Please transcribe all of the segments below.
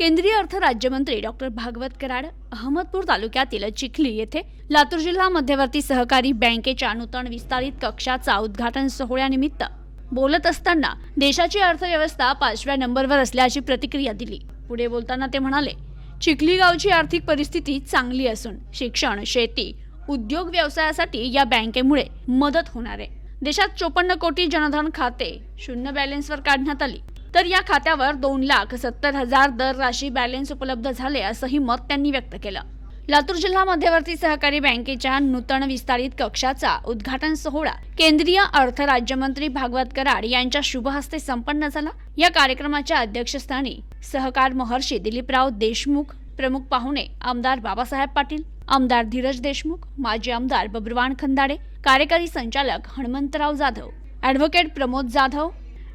केंद्रीय अर्थ राज्यमंत्री डॉक्टर भागवत कराड अहमदपूर तालुक्यातील चिखली येथे लातूर जिल्हा मध्यवर्ती सहकारी बँकेच्या नूतन विस्तारित कक्षाचा उद्घाटन सोहळ्यानिमित्त बोलत असताना देशाची अर्थव्यवस्था पाचव्या नंबरवर असल्याची प्रतिक्रिया दिली. पुढे बोलताना ते म्हणाले चिखली गावची आर्थिक परिस्थिती चांगली असून शिक्षण शेती उद्योग व्यवसायासाठी या बँकेमुळे मदत होणार आहे. देशात चोपन्न कोटी जनधन खाते शून्य बॅलन्सवर काढण्यात आली. तर या खात्यावर दोन लाख सत्तर हजार दर राशी बॅलन्स उपलब्ध झाले असंही मत त्यांनी व्यक्त केलं. लातूर जिल्हा मध्यवर्ती सहकारी बँकेच्या नूतन विस्तारित कक्षाचा उद्घाटन सोहळा केंद्रीय अर्थ राज्यमंत्री भागवत कराड यांच्या शुभ हस्ते संपन्न झाला. या कार्यक्रमाच्या अध्यक्षस्थानी सहकार महर्षी दिलीपराव देशमुख प्रमुख पाहुणे आमदार बाबासाहेब पाटील आमदार धीरज देशमुख माजी आमदार बब्रवान खंदाडे कार्यकारी संचालक Hanumantrao Jadhav advocate Pramod Jadhav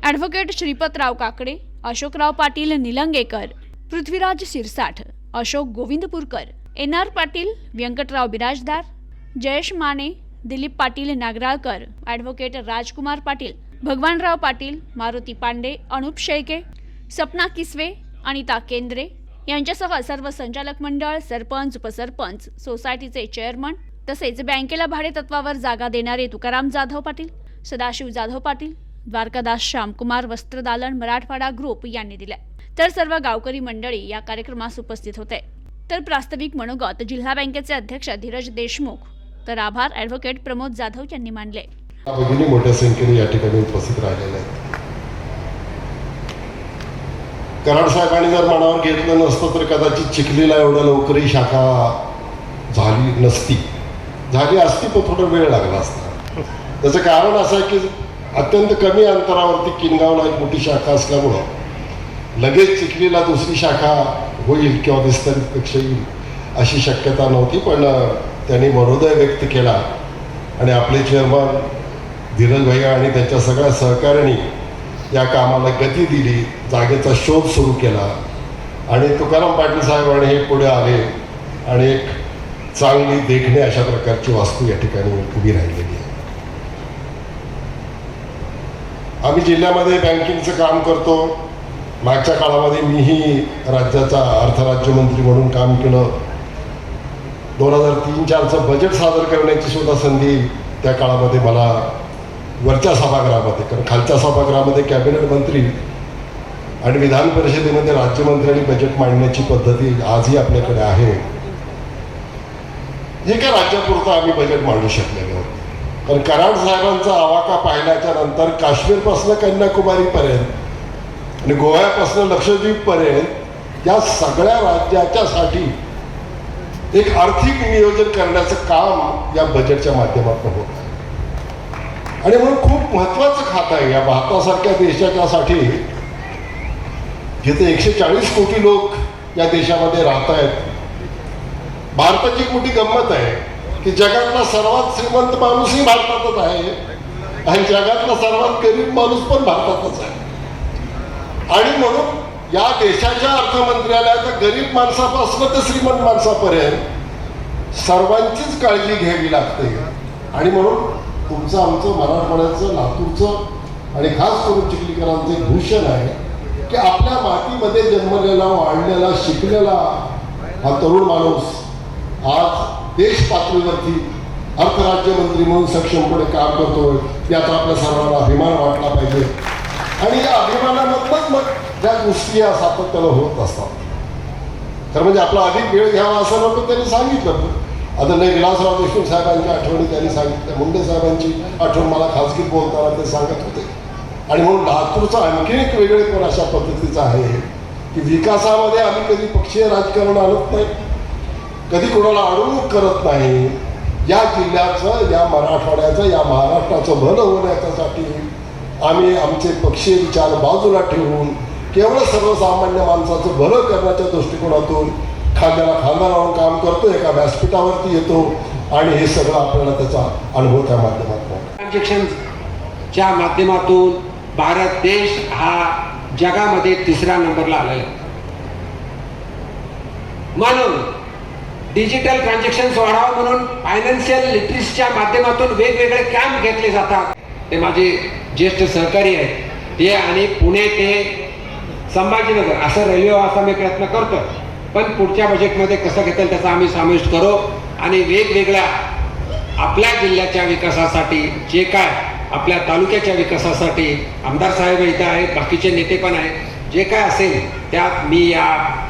advocate Shripatrao Kakade Ashokrao Patil Nilangekar Prithviraj Shirsath Ashok Govindpurkar N R Patil Vyankatrao Birajdar Jayesh Mane Dilip Patil Nagralkar advocate Rajkumar Patil Bhagwanrao Patil Maruti Pande Anup Shelke Sapna Kiswe Anita Kendre यांच्यासह सर्व संचालक मंडळ सरपंच उपसरपंच सोसायटीचे chairman तसेच बँकेला भाडेतत्वावर जागा देणारे तुकाराम जाधव पाटील सदाशिव जाधव पाटील द्वारकादास श्यामकुमार वस्त्रदालन मराठवाडा ग्रुप यांनी दिले तर सर्व गावकरी मंडळी या कार्यक्रमास उपस्थित होते. तर प्रास्ताविक मनोगत जिल्हा बँकेचे अध्यक्ष धीरज देशमुख. तर आभार ॲडव्होकेट प्रमोद जाधव यांनी मानले. भगिनी मोठ्या संख्येने या ठिकाणी उपस्थित राहिलेल्या आहेत. कराड साहेबांनी जर मनावर घेतलं नसतं तर कदाचित चिखलीला एवढ्या लवकरही शाखा झाली नसती. झाली असती पण थोडा वेळ लागला असता. त्याचं कारण असं आहे की अत्यंत कमी अंतरावरती किनगावला एक मोठी शाखा असल्यामुळं लगेच चिखलीला दुसरी शाखा होईल किंवा विस्तारितपेक्षा येईल अशी शक्यता नव्हती पण त्यांनी मनोदय व्यक्त केला आणि आपले चेअरमन धीरज भैया आणि त्यांच्या सगळ्या सहकाऱ्यांनी या कामाला गती दिली जागेचा शोध सुरू केला आणि तुकाराम पाटील साहेबांनी हे पुढे आले आणि एक चांगली देखणे अशा प्रकारची वास्तू या ठिकाणी उभी राहिलेली आहे. आम्ही जिल्ह्यामध्ये बँकिंगचं काम करतो. मागच्या काळामध्ये मीही राज्याचा अर्थराज्यमंत्री म्हणून काम केलं. दोन हजार तीन चारचं बजेट सादर करण्याची सुद्धा संधी त्या काळामध्ये मला वरच्या सभागृहामध्ये कारण खालच्या सभागृहामध्ये कॅबिनेट मंत्री आणि विधान परिषदेमध्ये राज्यमंत्र्यांनी बजेट मांडण्याची पद्धती आजही आपल्याकडे आहे. हे काय राज्यापुरतं आम्ही बजेट मांडू शकलेलो पण कराड साहेबांचा आवाका पाहिल्याच्या नंतर काश्मीरपासून कन्याकुमारीपर्यंत आणि गोव्यापासून लक्षद्वीपपर्यंत या सगळ्या राज्याच्यासाठी एक आर्थिक नियोजन करण्याचं काम या बजेटच्या माध्यमातून होत आहे. आणि म्हणून खूप महत्वाचं खातं आहे. या भारतासारख्या देशाच्यासाठी जिथे एकशे चाळीस कोटी लोक या देशामध्ये राहत आहेत भारताची मोठी गंमत आहे. की जगातला सर्वात श्रीमंत माणूसही भारतातच आहे. आणि जगातला सर्वात गरीब माणूस पण भारतातच आहे. आणि म्हणून या देशाच्या अर्थमंत्र्याला तर गरीब माणसापासून ते श्रीमंत माणसापर्यंत सर्वांचीच काळजी घ्यावी लागते. आणि म्हणून तुमचं आमचं मराठवाड्याचं लातूरचं आणि खास करून चिखलीकरांचं एक भूषण आहे की आपल्या मातीमध्ये जन्मलेला वाढलेला शिकलेला हा तरुण माणूस आज देश पातळीवरती अर्थराज्यमंत्री म्हणून सक्षमपणे काम करतोय याचा आपल्या सर्वांना अभिमान वाटला पाहिजे. आणि या अभिमानामधनच मग ज्या गोष्टी या सातत्यानं होत असतात. तर म्हणजे आपला अधिक वेळ घ्यावा असं नव्हतं त्यांनी सांगितलं. आदरणीय विलासराव देशमुख साहेबांच्या आठवणी त्यांनी सांगितल्या. मुंडे साहेबांची आठवण मला खाजगीत बोलताना ते सांगत होते. आणि म्हणून लातूरचं आणखी एक वेगळेपण अशा पद्धतीचं आहे की विकासामध्ये आम्ही कधी पक्षीय राजकारण आणत नाही. कधी कोणाला अडवणूक करत नाही. या जिल्ह्याचं या मराठवाड्याचं या महाराष्ट्राचं भलं होण्याच्यासाठी आम्ही आमचे पक्षीय विचार बाजूला ठेवून केवळ सर्वसामान्य माणसाचं भलं करण्याच्या दृष्टिकोनातून खांद्याला खांदा लावून काम करतो एका व्यासपीठावरती येतो आणि हे सगळं आपल्याला त्याचा अनुभव त्या माध्यमातून ट्रान्झॅक्शनच्या माध्यमातून भारत देश हा जगामध्ये तिसऱ्या नंबरला आलेला आहे म्हणून डिजिटल ट्रान्झॅक्शन वाढावं म्हणून फायनान्शियल लिटरसीच्या माध्यमातून वेगवेगळे कॅम्प घेतले जातात. ते माझे ज्येष्ठ सहकारी आहेत. ते आणि पुणे ते संभाजीनगर असं रेल्वे व्हावाचा मी प्रयत्न करतो पण पुढच्या बजेटमध्ये कसं घेता येईल त्याचा आम्ही समाविष्ट करू आणि वेगवेगळ्या आपल्या जिल्ह्याच्या विकासासाठी जे काय आपल्या तालुक्याच्या विकासासाठी आमदार साहेब इथं आहेत बाकीचे नेते पण आहेत. जे काय असेल त्यात मी या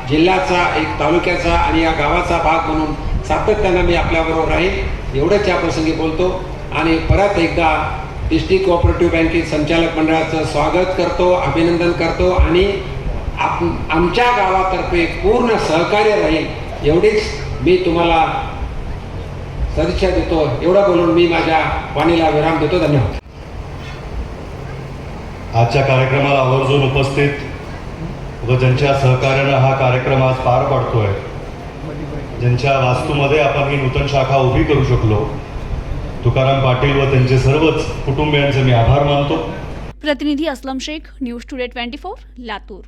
जिल्ह्याचा एक तालुक्याचा आणि या गावाचा भाग म्हणून सातत्यानं मी आपल्याबरोबर राहील. एवढंच या प्रसंगी बोलतो. आणि परत एकदा डिस्ट्रिक्ट कोऑपरेटिव्ह बँकेत संचालक मंडळाचं स्वागत करतो अभिनंदन करतो आणि आप आमच्या गावातर्फे पूर्ण सहकार्य राहील. एवढीच मी तुम्हाला सदिच्छा देतो. एवढं बोलून मी माझ्या वाणीला विराम देतो. धन्यवाद. आजच्या कार्यक्रमाला आवर्जून उपस्थित व ज्यांच्या सहकार्यानं हा कार्यक्रम आज पार पाडतोय ज्यांच्या वास्तूमध्ये आपण ही नूतन शाखा उभी करू शकलो तुकाराम पाटील व त्यांचे सर्वच कुटुंबियांचे मी आभार मानतो. प्रतिनिधी Aslam Shaikh news today twenty four Latur.